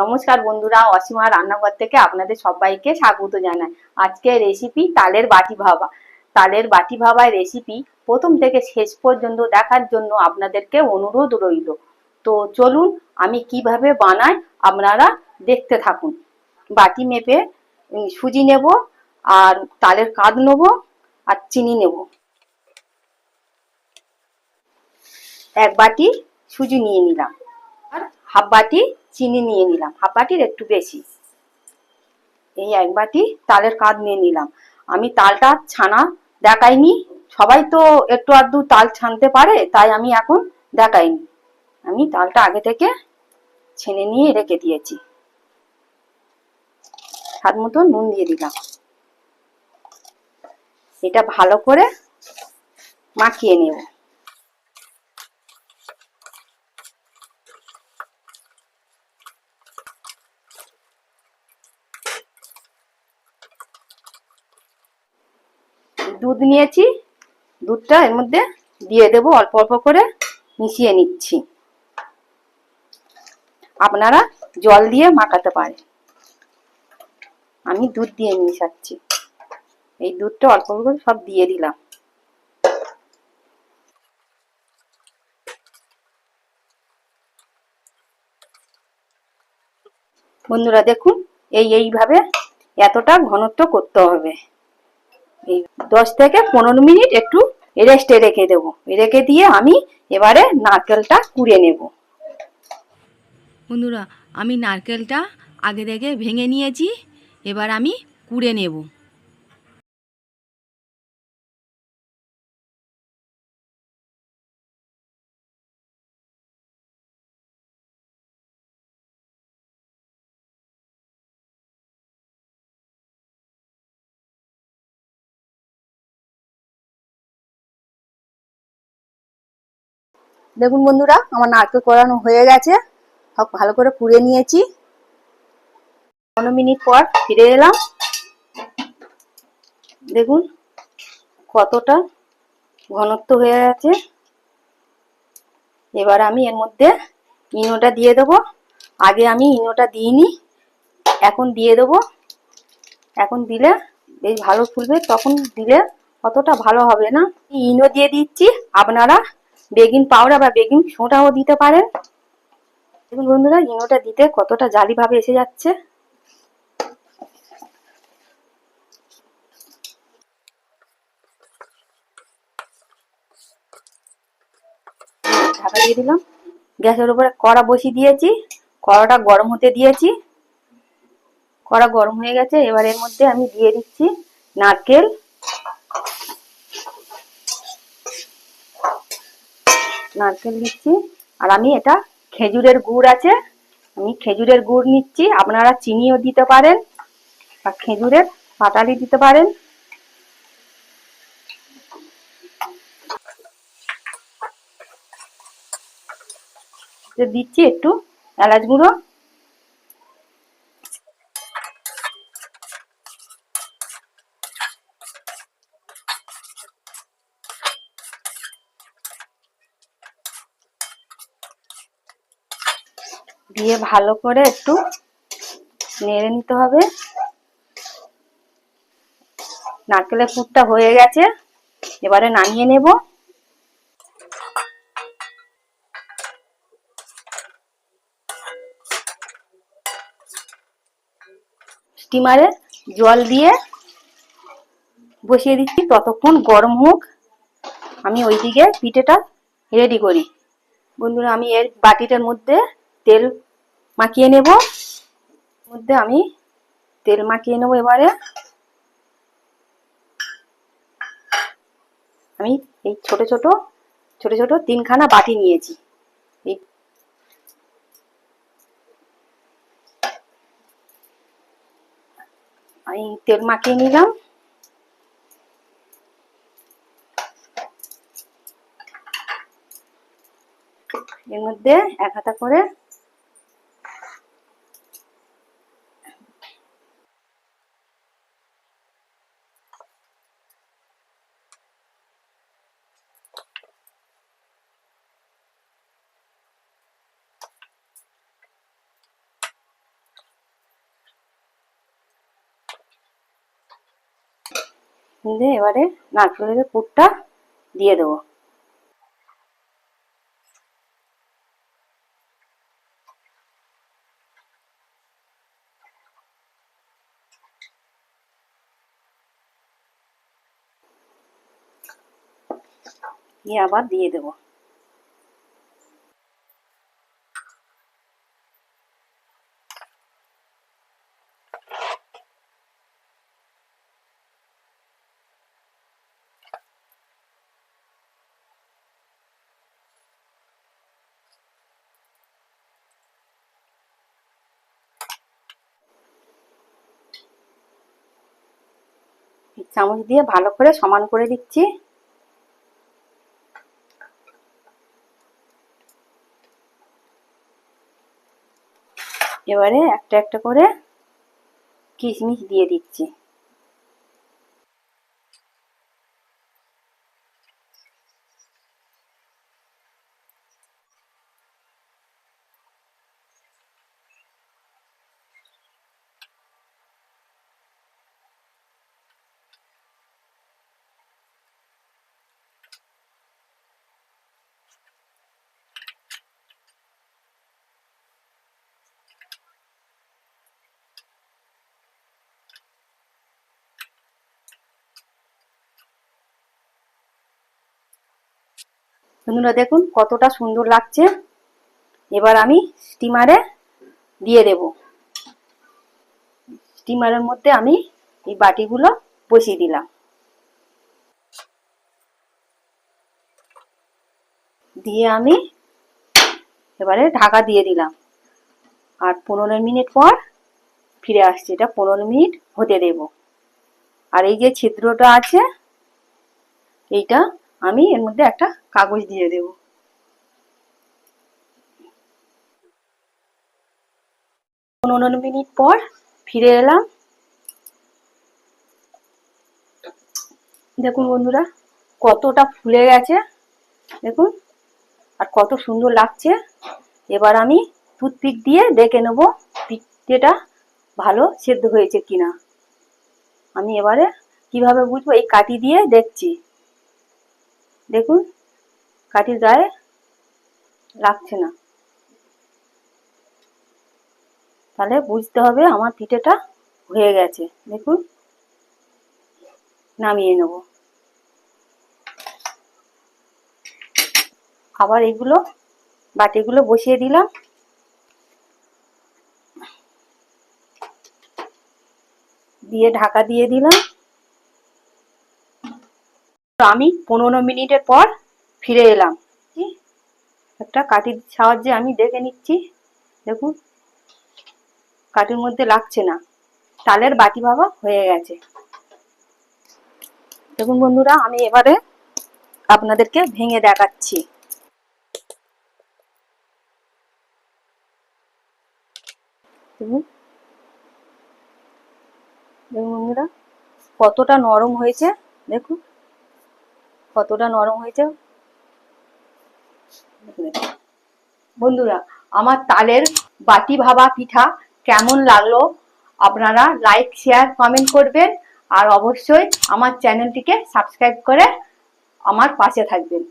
নমস্কার বন্ধুরা, অসীমা রান্নাঘর থেকে আপনাদের সবাইকে স্বাগত জানাই। আজকে রেসিপি তালের বাটি ভাবা। তালের বাটি ভাবায় রেসিপি প্রথম থেকে শেষ পর্যন্ত দেখার জন্য আপনাদেরকে অনুরোধ রইল। তো চলুন, আমি কীভাবে বানাই আপনারা দেখতে থাকুন। বাটি মেপে সুজি নেব আর তালের কাঁধ নেব আর চিনি নেব। এক বাটি সুজি নিয়ে নিলাম। হাফ বাটি চিনি নিয়ে নিলাম। হাফ বাটির একটু বেশি। এই এক বাটি তালের কাঁধ নিয়ে নিলাম। আমি তালটা ছানা দেখাইনি। সবাই তো একটু আধটু তাল ছানতে পারে, তাই আমি এখন দেখাইনি। আমি তালটা আগে থেকে ছেনে নিয়ে রেখে দিয়েছি। স্বাদ মতো নুন দিয়ে দিলাম। এটা ভালো করে মাখিয়ে নেব। দুধ নিয়েছি। দুধটা এর মধ্যে দিয়ে দেব, অল্প অল্প করে মিশিয়ে নিচ্ছি। আপনারা জল দিয়ে মাখাতে পারেন। আমি দুধ দিয়ে মিশাচ্ছি। এই দুধটা অল্প অল্প করে সব দিয়ে দিলাম। বন্ধুরা দেখুন, এই এইভাবে এতটা ঘনত্ব করতে হবে। এই দশ থেকে পনেরো মিনিট একটু রেস্টে রেখে দেব। রেখে দিয়ে আমি এবারে নারকেলটা কুড়ে নেব। বন্ধুরা, আমি নারকেলটা আগে থেকে ভেঙে নিয়েছি, এবার আমি কুড়ে নেব। দেখুন বন্ধুরা, আমার নারকেল করানো হয়ে গেছে। সব ভালো করে কুড়ে নিয়েছি। পনেরো মিনিট পর ফিরে এলাম। দেখুন কতটা ঘনত্ব হয়ে গেছে। এবার আমি এর মধ্যে ইনোটা দিয়ে দেবো। আগে আমি ইনোটা দিইনি, এখন দিয়ে দেবো। এখন দিলে বেশ ভালো ফুলবে, তখন দিলে অতটা ভালো হবে না। ইনো দিয়ে দিচ্ছি, আপনারা বেকিং পাউডার বা বেকিং সোডাও দিতে পারেন। দেখুন বন্ধুরা, ইনোটা দিতে কতটা জালি ভাবে এসে যাচ্ছে। ঢাকা দিয়ে দিলাম। গ্যাসের উপরে কড়া বসিয়ে দিয়েছি। কড়াটা গরম হতে দিয়েছি। কড়া গরম হয়ে গেছে। এবার এর মধ্যে আমি দিয়ে দিচ্ছি নারকেল। নারকেল নিচ্ছি। আর আমি এটা খেজুরের গুড় আছে, আমি খেজুরের গুড় নিচ্ছি। আপনারা চিনিও দিতে পারেন বা খেজুরের পাটালি দিতে পারেন। দিচ্ছি একটু এলাচ গুঁড়ো। দিয়ে ভালো করে একটু নেড়ে নিতে হবে। নারকেলের পুরটা হয়ে গেছে, এবারে নামিয়ে নেব। স্টিমারে জল দিয়ে বসিয়ে দিচ্ছি, ততক্ষণ গরম হোক। আমি ওইদিকে পিঠেটা রেডি করি। বন্ধুরা, আমি এর বাটিটার মধ্যে তেল মাখিয়ে নেব। মধ্যে আমি তেল মাখিয়ে নেব এবারে। আমি এই ছোট ছোট ছোট ছোট তিনখানা বাটি নিয়েছি। আমি তেল মাখিয়ে নিলাম। এর মধ্যে এক হাতা করে দিয়ে এবারে নারকেলের পুরটা দিয়ে দেবো। দিয়ে আবার দিয়ে দেবো। চামচ দিয়ে ভালো করে সমান করে দিচ্ছি। এবারে একটা একটা করে কিশমিশ দিয়ে দিচ্ছি। বন্ধুরা দেখুন কতটা সুন্দর লাগছে। এবার আমি স্টিমারে দিয়ে দেব। স্টিমারের মধ্যে আমি এই বাটিগুলো বসিয়ে দিলাম। দিয়ে আমি এবারে ঢাকা দিয়ে দিলাম। আর পনেরো মিনিট পর ফিরে আসছে। এটা পনেরো মিনিট হতে দেব। আর এই যে ছিদ্রটা আছে, এইটা আমি এর মধ্যে একটা কাগজ দিয়ে দেব। পনেরো মিনিট পর ফিরে এলাম। দেখুন বন্ধুরা, কতটা ফুলে গেছে। দেখুন, আর কত সুন্দর লাগছে। এবার আমি টুথপিক দিয়ে দেখে নেব, পিঠেটা ভালো সেদ্ধ হয়েছে কিনা। আমি এবারে কীভাবে বুঝব? এই কাটি দিয়ে দেখছি। দেখুন কাঠির গায়ে লাগছে না। তাহলে বুঝতে হবে আমার পিঠেটা হয়ে গেছে। দেখুন, নামিয়ে নেব। আবার এগুলো, বাটিগুলো বসিয়ে দিলাম। দিয়ে ঢাকা দিয়ে দিলাম। তো আমি পনেরো মিনিটের পর ফিরে এলাম। একটা কাঠির সাহায্যে আমি দেখে নিচ্ছি, দেখুন। কাঠির মধ্যে লাগছে না। তালের বাটি ভাবা হয়ে গেছে। দেখুন বন্ধুরা, আমি এবারে আপনাদেরকে ভেঙে দেখাচ্ছি। দেখুন। দেখুন বন্ধুরা, কতটা নরম হয়েছে। দেখুন। কতটা নরম হয়েছে? বন্ধুরা, আমার তালের বাটি ভাবা পিঠা কেমন লাগল? আপনারা লাইক শেয়ার কমেন্ট করবেন আর অবশ্যই আমার চ্যানেলটিকে সাবস্ক্রাইব করে আমার পাশে থাকবেন।